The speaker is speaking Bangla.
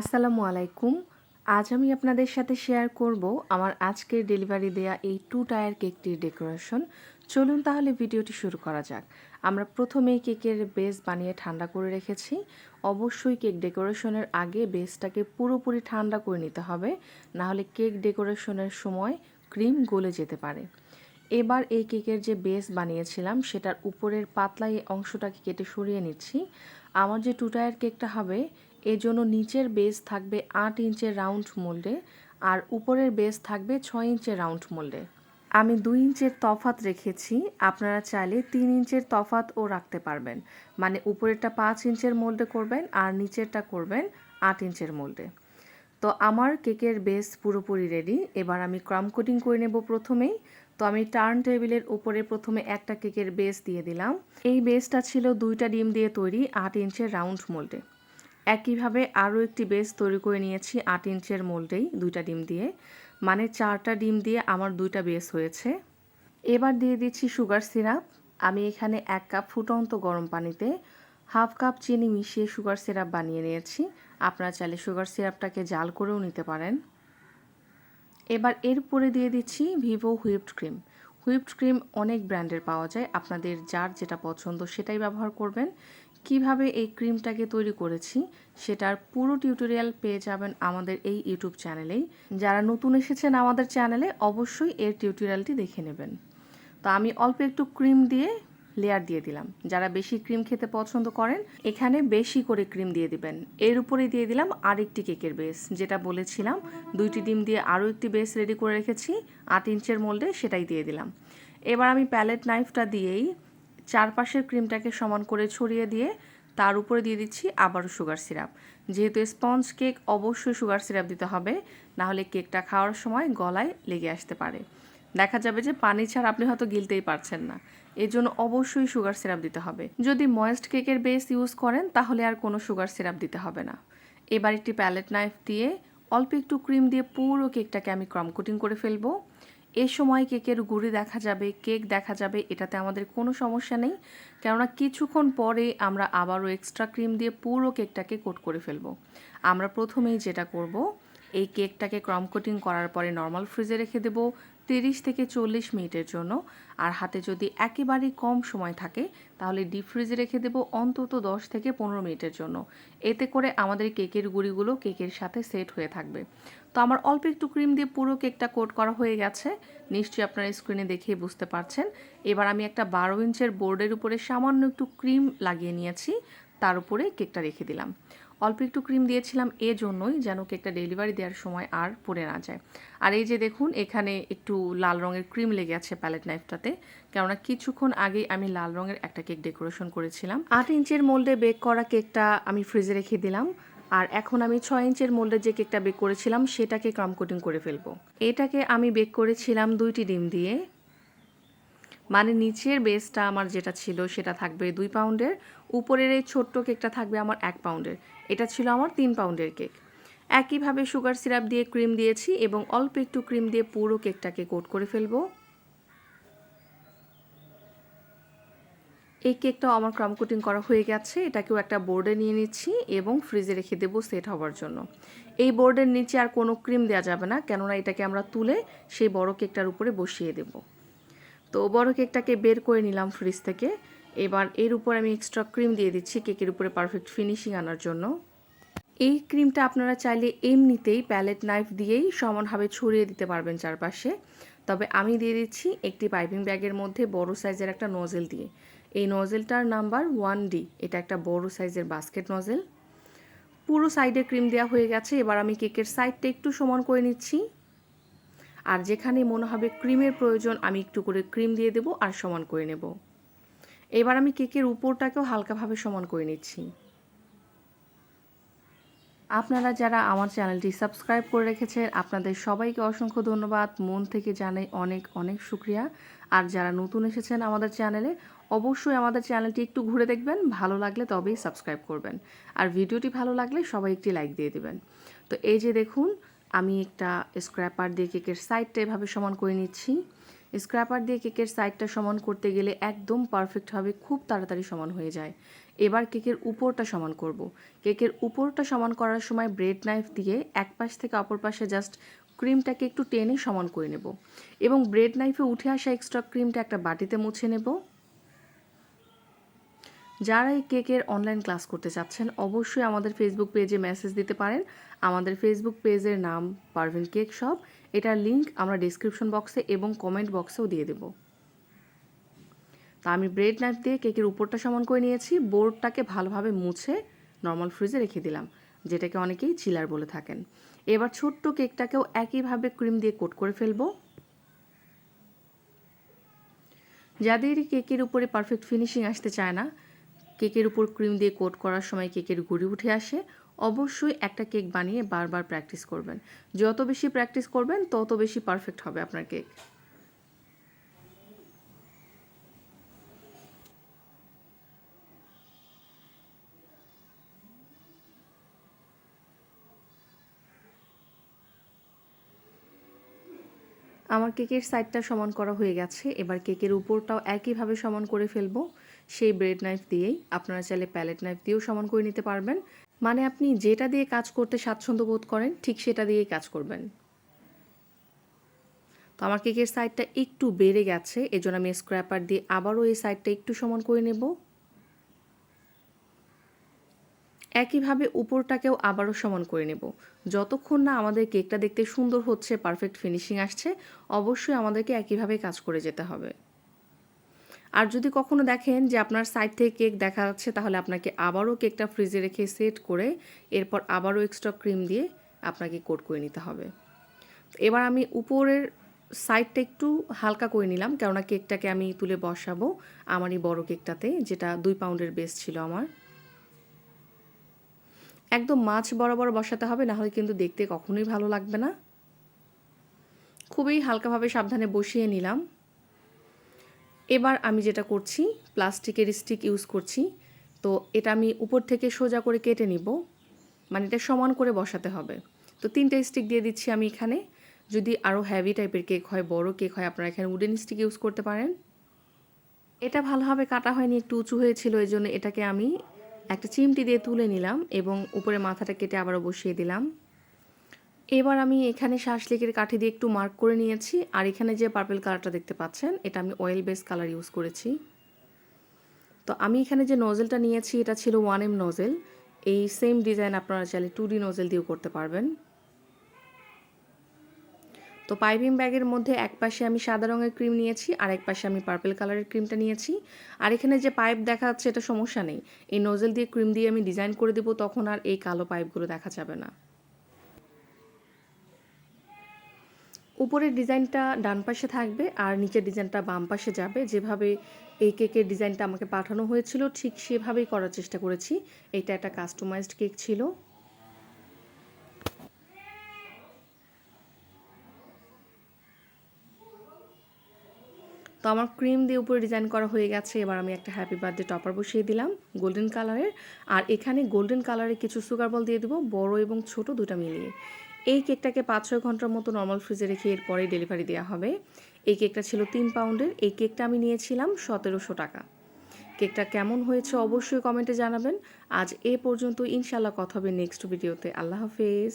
আসসালামু আলাইকুম। আজ আমি আপনাদের সাথে শেয়ার করব আমার আজকের ডেলিভারি দেয়া এই টু টায়ার কেকটির ডেকোরেশন চলুন তাহলে ভিডিওটি শুরু করা যাক। আমরা প্রথমেই কেকের বেস বানিয়ে ঠান্ডা করে রেখেছি। অবশ্যই কেক ডেকোরেশনের আগে বেসটাকে পুরোপুরি ঠান্ডা করে নিতে হবে, নাহলে কেক ডেকোরেশনের সময় ক্রিম গলে যেতে পারে। এবার এই কেকের যে বেস বানিয়েছিলাম, সেটার উপরের পাতলা এই অংশটাকে কেটে সরিয়ে নিচ্ছি। আমার যে টু টায়ার কেকটা হবে এর জন্য নিচের বেস থাকবে আট ইঞ্চের রাউন্ড মোল্ডে আর উপরের বেস থাকবে ছয় ইঞ্চের রাউন্ড মোল্ডে আমি দুই ইঞ্চের তফাত রেখেছি, আপনারা চাইলে তিন ইঞ্চের তফাতও রাখতে পারবেন। মানে উপরেরটা পাঁচ ইঞ্চের মোল্ডে করবেন আর নিচেরটা করবেন আট ইঞ্চের মোল্ডে তো আমার কেকের বেস পুরোপুরি রেডি এবার আমি ক্রাম কোটিং করে নেব প্রথমেই। তো আমি টার্ন টেবিলের উপরে প্রথমে একটা কেকের বেস দিয়ে দিলাম। এই বেসটা ছিল দুইটা ডিম দিয়ে তৈরি আট ইঞ্চের রাউন্ড মোল্ডে একইভাবে আরও একটি বেস তৈরি করে নিয়েছি আট ইঞ্চের মোল্ডেই দুইটা ডিম দিয়ে। মানে চারটা ডিম দিয়ে আমার দুইটা বেস হয়েছে। এবার দিয়ে দিচ্ছি সুগার সিরাপ। আমি এখানে এক কাপ ফুটন্ত গরম পানিতে হাফ কাপ চিনি মিশিয়ে সুগার সিরাপ বানিয়ে নিয়েছি। আপনারা চাইলে সুগার সিরাপটাকে জাল করেও নিতে পারেন। এবার এরপরে দিয়ে দিচ্ছি Vivo whipped cream. Whipped cream অনেক ব্র্যান্ডের পাওয়া যায়। আপনাদের যার যেটা পছন্দ সেটাই ব্যবহার করবেন। কীভাবে এই ক্রিমটাকে তৈরি করেছি সেটার পুরো টিউটোরিয়াল পেয়ে যাবেন আমাদের এই ইউটিউব চ্যানেলেই। যারা নতুন এসেছেন আমাদের চ্যানেলে অবশ্যই এর টিউটোরিয়ালটি দেখে নেবেন। তো আমি অল্প একটু ক্রিম দিয়ে লেয়ার দিয়ে দিলাম। যারা বেশি ক্রিম খেতে পছন্দ করেন, এখানে বেশি করে ক্রিম দিয়ে দিবেন। এর উপরে দিয়ে দিলাম আরেকটি কেকের বেস, যেটা বলেছিলাম দুইটি ডিম দিয়ে আরও একটি বেস রেডি করে রেখেছি, আট ইঞ্চের মোল্ডে সেটাই দিয়ে দিলাম। এবার আমি প্যালেট নাইফটা দিয়েই চারপাশের ক্রিমটাকে সমান করে ছড়িয়ে দিয়ে তার উপরে দিয়ে দিচ্ছি আবারও সুগার সিরাপ। যেহেতু স্পঞ্জ কেক অবশ্যই সুগার সিরাপ দিতে হবে নাহলে কেকটা খাওয়ার সময় গলায় লেগে আসতে পারে। দেখা যাবে যে পানি ছাড়া আপনি হয়তো গিলতেই পারছেন না। এর জন্য অবশ্যই সুগার সিরাপ দিতে হবে। যদি ময়েস্ট কেকের বেস ইউজ করেন, তাহলে আর কোনো সুগার সিরাপ দিতে হবে না। এবার একটি প্যালেট নাইফ দিয়ে অল্প একটু ক্রিম দিয়ে পুরো কেকটাকে আমি ক্রম কোটিং করে ফেলব। এ সময় কেকের গুড়ি দেখা যাবে, কেক দেখা যাবে, এটাতে আমাদের কোনো সমস্যা নেই। কেননা কিছুক্ষণ পরে আমরা আবারও এক্সট্রা ক্রিম দিয়ে পুরো কেকটাকে কোট করে ফেলব। আমরা প্রথমেই যেটা করব, এই কেকটাকে ক্রম কোটিং করার পরে নর্মাল ফ্রিজে রেখে দেবো। তিরিশ থেকে চল্লিশ মিনিটের জন্য। আর হাতে যদি একেবারেই কম সময় থাকে, তাহলে ডিপ ফ্রিজে রেখে দেবো অন্তত দশ থেকে পনেরো মিনিটের জন্য। এতে করে আমাদের কেকের গুঁড়িগুলো কেকের সাথে সেট হয়ে থাকবে। তো আমার অল্প একটু ক্রিম দিয়ে পুরো কেকটা কোট করা হয়ে গেছে। নিশ্চয়ই আপনারা স্ক্রিনে দেখেই বুঝতে পারছেন। এবার আমি একটা বারো ইঞ্চের বোর্ডের উপরে সামান্য একটু ক্রিম লাগিয়ে নিয়েছি। তার উপরে কেকটা রেখে দিলাম। অল্প একটু ক্রিম দিয়েছিলাম এ জন্যই যেন কেকটা ডেলিভারি দেওয়ার সময় আর পড়ে না যায়। আর এই যে দেখুন, এখানে একটু লাল রঙের ক্রিম লেগে আছে প্যালেট নাইফটাতে। কেননা কিছুক্ষণ আগেই আমি লাল রঙের একটা কেক ডেকোরেশন করেছিলাম। আট ইঞ্চের মোল্ডে বেক করা কেকটা আমি ফ্রিজে রেখে দিলাম। আর এখন আমি ছয় ইঞ্চের মোল্ডে যে কেকটা বেক করেছিলাম, সেটাকে ক্রাম কোটিং করে ফেলব। এটাকে আমি বেক করেছিলাম দুইটি ডিম দিয়ে। মানে নিচের বেসটা আমার যেটা ছিল সেটা থাকবে দুই পাউন্ডের, উপরের এই ছোট্ট কেকটা থাকবে আমার এক পাউন্ডের। এটা ছিল আমার তিন পাউন্ডের কেক। একইভাবে সুগার সিরাপ দিয়ে ক্রিম দিয়েছি এবং অল্প একটু ক্রিম দিয়ে পুরো কেকটাকে কোট করে ফেলব। এই কেকটাও আমার ক্রাম কোটিং করা হয়ে গেছে, এটাকেও একটা বোর্ডে নিয়ে নিচ্ছি এবং ফ্রিজে রেখে দেবো সেট হওয়ার জন্য। এই বোর্ডের নিচে আর কোনো ক্রিম দেওয়া যাবে না, কেননা এটাকে আমরা তুলে সেই বড় কেকটার উপরে বসিয়ে দেব। তো বড় কেকটাকে বের করে নিলাম ফ্রিজ থেকে। এবার এর উপর আমি এক্সট্রা ক্রিম দিয়ে দিচ্ছি কেকের উপরে পারফেক্ট ফিনিশিং আনার জন্য। এই ক্রিমটা আপনারা চাইলে এমনিতেই প্যালেট নাইফ দিয়েই সমানভাবে ছড়িয়ে দিতে পারবেন চারপাশে। তবে আমি দিয়ে দিচ্ছি একটি পাইপিং ব্যাগের মধ্যে বড় সাইজের একটা নজেল দিয়ে। এই নজেলটার নাম্বার ওয়ান ডি এটা একটা বড় সাইজের বাস্কেট নজেল পুরো সাইডে ক্রিম দেওয়া হয়ে গেছে, এবার আমি কেকের সাইডটা একটু সমান করে নিচ্ছি। আর যেখানে মনে হবে ক্রিমের প্রয়োজন, আমি একটু করে ক্রিম দিয়ে দেবো আর সমান করে নেব। এবার আমি কেকের উপরটাকেও হালকাভাবে সমান করে নিচ্ছি। আপনারা যারা আমার চ্যানেলটি সাবস্ক্রাইব করে রেখেছেন, আপনাদের সবাইকে অসংখ্য ধন্যবাদ। মন থেকে জানাই অনেক অনেক শুক্রিয়া। আর যারা নতুন এসেছেন আমাদের চ্যানেলে, অবশ্যই আমাদের চ্যানেলটি একটু ঘুরে দেখবেন। ভালো লাগলে তবেই সাবস্ক্রাইব করবেন। আর ভিডিওটি ভালো লাগলে সবাই একটি লাইক দিয়ে দেবেন। তো এই যে দেখুন, আমি একটা স্ক্র্যাপার দিয়ে কেকের সাইডটা এভাবে সমান করে নিচ্ছি। স্ক্র্যাপার দিয়ে কেকের সাইডটা সমান করতে গেলে একদম পারফেক্ট হবে খুব তাড়াতাড়ি সমান হয়ে যায়। এবার কেকের উপরটা সমান করব। কেকের উপরটা সমান করার সময় ব্রেড নাইফ দিয়ে এক পাশ থেকে অপর পাশে জাস্ট ক্রিমটাকে একটু টেনে সমান করে নেব এবং ব্রেড নাইফে উঠে আসা এক্সট্রা ক্রিমটা একটা বাটিতে মুছে নেব। যারা এই কেকের অনলাইন ক্লাস করতে চাচ্ছেন, অবশ্যই আমাদের ফেসবুক পেজে মেসেজ দিতে পারেন। আমাদের ফেসবুক পেজের নাম পারভিন কেক শপ। এটার লিংক আমরা ডিসক্রিপশন বক্সে এবং কমেন্ট বক্সেও দিয়ে দেব। তা আমি ব্রেড নাইফ দিয়ে কেকের উপরটা সমান করে নিয়েছি বোর্ডটাকে ভালোভাবে মুছে নর্মাল ফ্রিজে রেখে দিলাম, যেটাকে অনেকেই চিলার বলে থাকেন। এবার ছোট্ট কেকটাকেও একইভাবে ক্রিম দিয়ে কোট করে ফেলব। যাদের কেকের উপরে পারফেক্ট ফিনিশিং আসতে চায় না কেকের উপর ক্রিম দিয়ে কোট করার সময় কেকের গুঁড়ি উঠে আসে অবশ্যই একটা কেক বানিয়ে বারবার প্র্যাকটিস করবেন। যত বেশি প্র্যাকটিস করবেন, তত বেশি পারফেক্ট হবে আপনার কেক। আমার কেকের সাইডটা সমান করা হয়ে গেছে। এবার কেকের উপরটাও একইভাবে সমান করে ফেলব। সেই ব্রেড নাইফ দিয়েই আপনারা চাইলে প্যালেট নাইফ দিয়েও সমান করে নিতে পারবেন। মানে আপনি যেটা দিয়ে কাজ করতে স্বাচ্ছন্দ্য বোধ করেন, ঠিক সেটা দিয়েই কাজ করবেন। তো আমার কেকের সাইডটা একটু বেড়ে গেছে, এজন্য আমি স্ক্র্যাপার দিয়ে আবারও এই সাইডটা একটু সমান করে নেব। একইভাবে উপরটাকেও আবারও সমান করে নেব। যতক্ষণ না আমাদের কেকটা দেখতে সুন্দর হচ্ছে পারফেক্ট ফিনিশিং আসছে, অবশ্যই আমাদেরকে একইভাবে কাজ করে যেতে হবে। আর যদি কখনো দেখেন যে আপনার সাইড থেকে কেক দেখা যাচ্ছে, তাহলে আপনাকে আবারও কেকটা ফ্রিজে রেখে সেট করে এরপর আবারও এক্সট্রা ক্রিম দিয়ে আপনাকে কোট করে নিতে হবে। এবার আমি উপরের সাইডটা একটু হালকা করে নিলাম, কেননা কেকটাকে আমি তুলে বসাবো আমার এই বড়ো কেকটাতে যেটা দুই পাউন্ডের বেস ছিল আমার। একদম মাছ বরাবর বসাতে হবে নাহলে কিন্তু দেখতে কখনোই ভালো লাগবে না। খুবই হালকাভাবে সাবধানে বসিয়ে নিলাম। এবার আমি যেটা করছি, প্লাস্টিকের স্টিক ইউজ করছি। তো এটা আমি উপর থেকে সোজা করে কেটে নিব। মানে এটা সমান করে বসাতে হবে। তো তিনটে স্টিক দিয়ে দিচ্ছি আমি এখানে। যদি আরও হ্যাভি টাইপের কেক হয়, বড় কেক হয়, আপনারা এখানে উডেন স্টিক ইউজ করতে পারেন। এটা ভালোভাবে কাটা হয়নি, একটু উঁচু হয়েছিল এই জন্য এটাকে আমি একটা চিমটি দিয়ে তুলে নিলাম এবং উপরে মাথাটা কেটে আবারও বসিয়ে দিলাম। এবার আমি এখানে শাসলিকের কাঠি দিয়ে একটু মার্ক করে নিয়েছি। আর এখানে যে পার্পেল কালারটা দেখতে পাচ্ছেন, এটা আমি অয়েল বেস কালার ইউজ করেছি। তো আমি এখানে যে নজেলটা নিয়েছি, এটা ছিল ওয়ান এম নজেল এই সেম ডিজাইন আপনারা চাইলে টু ডি নজেল দিয়েও করতে পারবেন। তো পাইপিং ব্যাগের মধ্যে এক পাশে আমি সাদা রঙের ক্রিম নিয়েছি, আর এক পাশে আমি পার্পেল কালারের ক্রিমটা নিয়েছি। আর এখানে যে পাইপ দেখা যাচ্ছে, এটা সমস্যা নেই। এই নজেল দিয়ে ক্রিম দিয়ে আমি ডিজাইন করে দেবো, তখন আর এই কালো পাইপগুলো দেখা যাবে না। উপরের ডিজাইনটা ডান পাশে থাকবে আর নিচের ডিজাইনটা বাম পাশে যাবে। যেভাবে এই কেকের ডিজাইনটা আমাকে পাঠানো হয়েছিল, ঠিক সেভাবেই করার চেষ্টা করেছি। এটা একটা কাস্টমাইজড কেক ছিল। তো আমার ক্রিম দিয়ে উপরে ডিজাইন করা হয়ে গেছে। এবার আমি একটা হ্যাপি বার্থডে টপার বসিয়ে দিলাম গোল্ডেন কালারের আর এখানে গোল্ডেন কালারের কিছু সুগার বল দিয়ে দেবো, বড় এবং ছোট দুটা মিলিয়ে। এই কেকটাকে পাঁচ ছয় ঘণ্টার মতো নর্মাল ফ্রিজে রেখে এরপরে ডেলিভারি দেওয়া হবে। এই কেকটা ছিল তিন পাউন্ডের এই কেকটা আমি নিয়েছিলাম সতেরোশো টাকা। কেকটা কেমন হয়েছে অবশ্যই কমেন্টে জানাবেন। আজ এ পর্যন্ত ইনশাল্লাহ কথা হবে নেক্সট ভিডিওতে আল্লাহ হাফেজ।